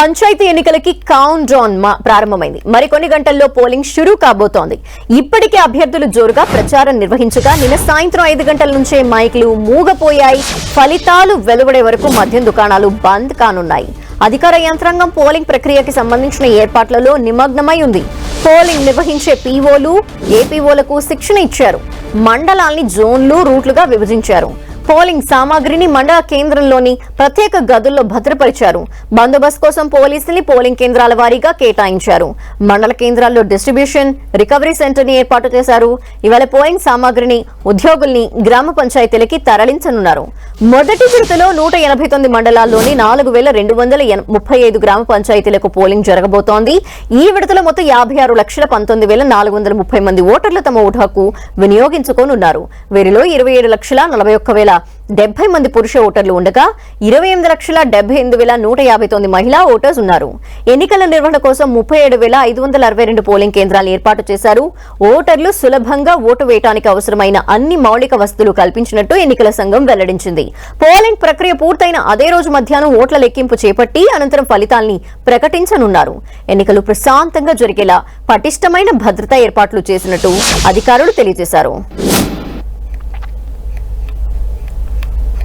పంచాయతీ ఎన్నికలకి count down ప్రారంభమైంది. మరికొన్ని గంటల్లో పోలింగ్ షురూ కాబోతోంది. ఇప్పటికే అభ్యర్థులు జోరుగా ప్రచారం నిర్వహించగా నిన్న సాయంత్రం ఐదు గంటల నుంచే మైకులు మూగపోయాయి. ఫలితాలు వెలువడే వరకు మద్యం దుకాణాలు బంద్ కానున్నాయి. అధికార యంత్రాంగం పోలింగ్ ప్రక్రియకి సంబంధించిన ఏర్పాట్లలో నిమగ్నమై ఉంది. పోలింగ్ నిర్వహించే పీఓలు ఏపీఓలకు శిక్షణ ఇచ్చారు. మండలాల్ని జోన్లు రూట్లుగా విభజించారు. పోలింగ్ సామాగ్రిని మండల కేంద్రంలోని ప్రత్యేక గదుల్లో భద్రపరిచారు. బందోబస్తు కోసం పోలీసుల్ని పోలింగ్ కేంద్రాల వారీగా కేటాయించారు. మండల కేంద్రాల్లో డిస్ట్రిబ్యూషన్ రికవరీ సెంటర్ని ఏర్పాటు చేశారు. ఇవాళ పోలింగ్ సామాగ్రిని ఉద్యోగుల్ని గ్రామ పంచాయతీలకి తరలించనున్నారు. మొదటి విడతలో నూట ఎనభై తొమ్మిది మండలాల్లోని నాలుగు వేల రెండు వందల ముప్పై ఐదు గ్రామ పంచాయతీలకు పోలింగ్ జరగబోతోంది. ఈ విడతలో మొత్తం యాభై ఆరు లక్షల పంతొమ్మిది వేల నాలుగు వందల ముప్పై మంది ఓటర్లు తమ ఓటు హక్కు వినియోగించుకోనున్నారు. వీరిలో ఇరవై ఏడు లక్షల నలభై ఒక్క వేల డెబ్బై మంది పురుష ఓటర్లు ఉండగా ఇరవై ఎనిమిది లక్షల డెబ్బై ఎనిమిది వేల నూట యాభై తొమ్మిది మహిళా ఓటర్స్ ఉన్నారు. ఎన్నికల నిర్వహణ కోసం ముప్పై ఏడు వేల ఐదు వందల అరవై రెండు పోలింగ్ కేంద్రాలు ఏర్పాటు చేశారు. ఓటర్లు సులభంగా ఓటు వేయడానికి అవసరమైన అన్ని మౌలిక వసతులు కల్పించినట్టు ఎన్నికల సంఘం వెల్లడించింది. పోలింగ్ ప్రక్రియ పూర్తయిన అదే రోజు మధ్యాహ్నం ఓట్ల లెక్కింపు చేపట్టి అనంతరం ఫలితాల్ని ప్రకటించనున్నారు. ఎన్నికలు ప్రశాంతంగా జరిగేలా పటిష్టమైన భద్రతా ఏర్పాట్లు చేసినట్టు అధికారులు తెలియజేశారు.